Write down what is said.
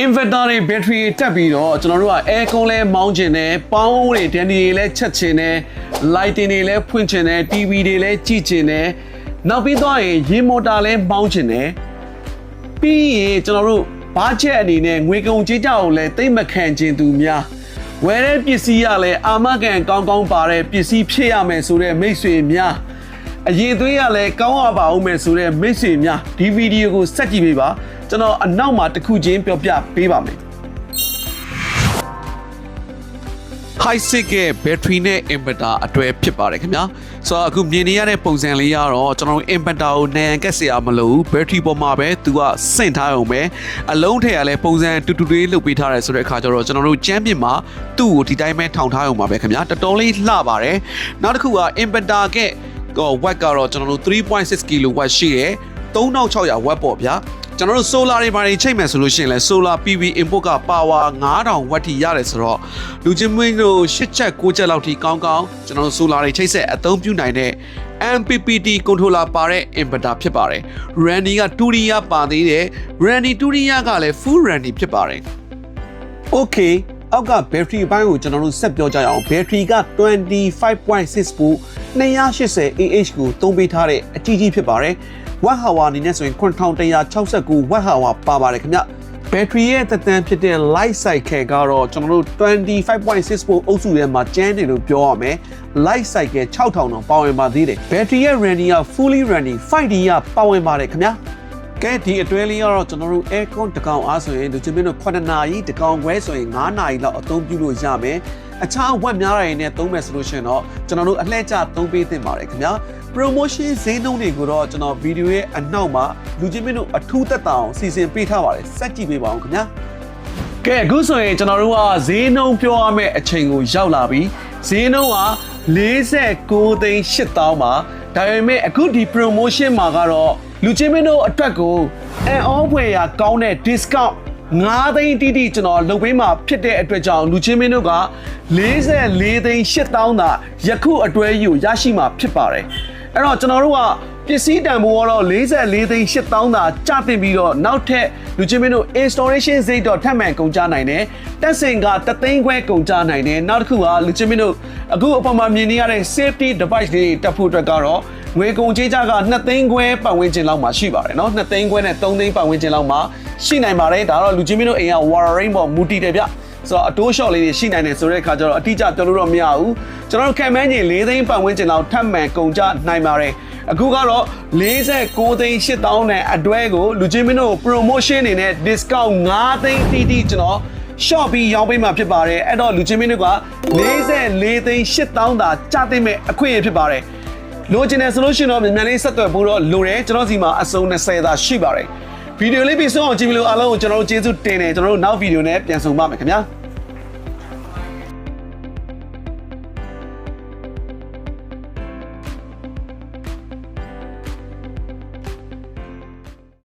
inverter တွေ battery တွေတက်ပြီးတော့ကျွန်တော်တို့က aircon လဲမောင်းချင်တယ်ပေါင်းတွေ dandy တွေလဲချက်ချင်တယ် lighting တွေလဲဖွင့်ချင်တယ် TV တွေလဲကြည့်ချင်တယ်နောက်ပြီးတော့ရင်ရေမော်တာလဲမောင်းချင်တယ်ပြီးရင်ကျွန်တော်တို့ဘာချက်အနေနဲ့ငွေကုန်ကြေးကြောက်ကိုလဲတိတ်မခံခြင်းသူများဝယ်တဲ့ပစ္စည်းကလည်းအာမခံကောင်းကောင်းပါတဲ့ပစ္စည်းဖြစ်ရမယ်ဆိုတဲ့မိတ်ဆွေများ အရေးသွေးရလဲကောင်းရပါဦးမယ်ဆိုတဲ့မိတ်ဆွေများဒီဗီဒီယိုကိုစက်ကြည့်ပေးပါကျွန်တော်အနောက်မှာတစ်ခုချင်းပြောပြပေးပါမယ် high sig ရဲ့ battery နဲ့ inverter အတွဲဖြစ်ပါတယ်ခင်ဗျာဆိုတော့အခုမြင်နေရတဲ့ပုံစံလေးကတော့ကျွန်တော်တို့ inverter ကိုနိုင်ကက်စရာမလိုဘူး battery ပေါ်မှာပဲသူကစင့်ထားအောင်ပဲအလုံးထည့်ရလဲပုံစံတူတူလေးလုပ်ပေးထားတယ်ဆိုတဲ့အခါကျတော့ကျွန်တော်တို့ကျမ်းပြင်မှာသူ့ကိုဒီတိုင်းပဲထောင်ထားအောင်ပါပဲခင်ဗျာတော်တော်လေးလှပါတယ်နောက်တစ်ခုက inverter ကကော watt ကတော့ကျွန်တော်တို့3.6 kW ရှိတယ်3600 watt ပေါ့ဗျာကျွန်တော်တို့ solar တွေဘာတွေချိန်မယ်ဆိုလို့ရှိရင်လဲ solar PV input က power 9000 watt ထိရတယ်ဆိုတော့လူချင်းမင်းတို့8ချက်9ချက်လောက်ထိကောင်းကောင်းကျွန်တော်တို့ solar တွေချိတ်ဆက်အသုံးပြုနိုင်တဲ့ MPPT controller ပါတဲ့ inverter ဖြစ်ပါတယ် Randy က2 Riya ပါသေးတယ် Randy 2 Riya ကလည်း full Randy ဖြစ်ပါတယ် Okay အောက်က battery အပိုင်းကိုကျွန်တော်တို့ဆက်ပြောကြရအောင် battery က25.6 volt 280 AH ကိုသုံးပေးထားတဲ့အကြီးကြီးဖြစ်ပါတယ် watt hour အနေနဲ့ဆိုရင်9169 watt hour ပါပါတယ်ခင်ဗျ battery ရဲ့သက်တမ်းဖြစ်တဲ့ light cycle ကတော့ကျွန်တော်တို့25.6 volt အုပ်စုထဲမှာကျန်းတယ်လို့ပြောရမယ် light cycle 6000တောင်ပါဝင်ပါသေးတယ် battery ရဲ့ running က fully running 5D ကပါဝင်ပါတယ်ခင်ဗျာ ကဲဒီအတွဲလေးကတော့ကျွန်တော်တို့ aircon တကောင်အားဆိုရင်လူချင်းမင်းတို့9နာရီတကောင်ခွဲဆိုရင်9နာရီလောက်အသုံးပြုလို့ရမယ်အခြားဝက်များတွေနဲ့သုံးမယ်ဆိုလို့ရှိရင်တော့ကျွန်တော်တို့အလှည့်ကျသုံးပေးသင့်ပါတယ်ခင်ဗျာ promotion ဈေးနှုန်းတွေကိုတော့ကျွန်တော်ဗီဒီယိုရဲ့အနောက်မှာလူချင်းမင်းတို့အထူးသက်သာအောင်စီစဉ်ပေးထားပါတယ်စက်ကြည့်ပေးပါအောင်ခင်ဗျာကဲအခုဆိုရင်ကျွန်တော်တို့ကဈေးနှုန်းပြောရမယ့်အချိန်ကိုရောက်လာပြီဈေးနှုန်းက49သိန်း8000ပါဒါပေမဲ့အခုဒီ promotion မှာကတော့ လူချင်းမင်းတို့အတွက်ကိုအန်အောဖွယ်ရာကောင်းတဲ့ discount 9သိန်းတိတိကျွန်တော်လုပ်ပေးမှာဖြစ်တဲ့အတွက်ကြောင့်လူချင်းမင်းတို့က44သိန်း8000သာယခုအတွဲယူရရှိမှာဖြစ်ပါတယ်အဲ့တော့ကျွန်တော်တို့ကပစ္စည်းတန်ဖိုးကတော့44သိန်း8000သာကျတင်ပြီးတော့နောက်ထပ်လူချင်းမင်းတို့ installation ဈေးတော့ထပ်မံကုန်ကြနိုင်တယ်တက်စင်ကတသိန်းခွဲကုန်ကြနိုင်တယ်နောက်တစ်ခုကလူချင်းမင်းတို့အခုအပေါ်မှာမြင်နေရတဲ့ safety device တွေတက်ဖို့အတွက်ကတော့ ငွေကုန်ကြေးကြက2သိန်းခွဲပတ်ဝန်းကျင်လောက်မှာရှိပါတယ်เนาะ2သိန်းခွဲနဲ့3သိန်းပတ်ဝန်းကျင်လောက်မှာရှိနိုင်ပါတယ်ဒါတော့လူချင်းမင်းတို့အိမ်က wiring ပေါ်မူတည်တယ်ဗျဆိုတော့အတိုးလျှော့လေးတွေရှိနိုင်တယ်ဆိုတဲ့အခါကျတော့အတိအကျပြောလို့တော့မရဘူးကျွန်တော်တို့ခံမှန်းချိန်၄သိန်းပတ်ဝန်းကျင်လောက်ထပ်မံကုန်ကြနိုင်ပါတယ်အခုကတော့49သိန်း8000နဲ့အတွဲကိုလူချင်းမင်းတို့ promotion အနေနဲ့ discount 5သိန်းတိတိကျွန်တော် shop ပြီးရောင်းပေးမှာဖြစ်ပါတယ်အဲ့တော့လူချင်းမင်းတို့က44သိန်း8000သာကျသိမဲ့အခွင့်အရေးဖြစ်ပါတယ် လိုချင်တယ်ဆိုလို့ရှိရင်တော့မြန်မြန်လေးဆက်သွယ်ဖို့တော့လိုတယ်ကျွန်တော်စီမှာအစုံ20သာရှိပါတယ်ဗီဒီယိုလေးပြီးဆုံးအောင်ကြည့်ပြီးလို့အားလုံးကိုကျွန်တော်တို့ကျေးဇူးတင်တယ်ကျွန်တော်တို့နောက်ဗီဒီယိုနဲ့ပြန်ဆုံပါမယ်ခင်ဗျာ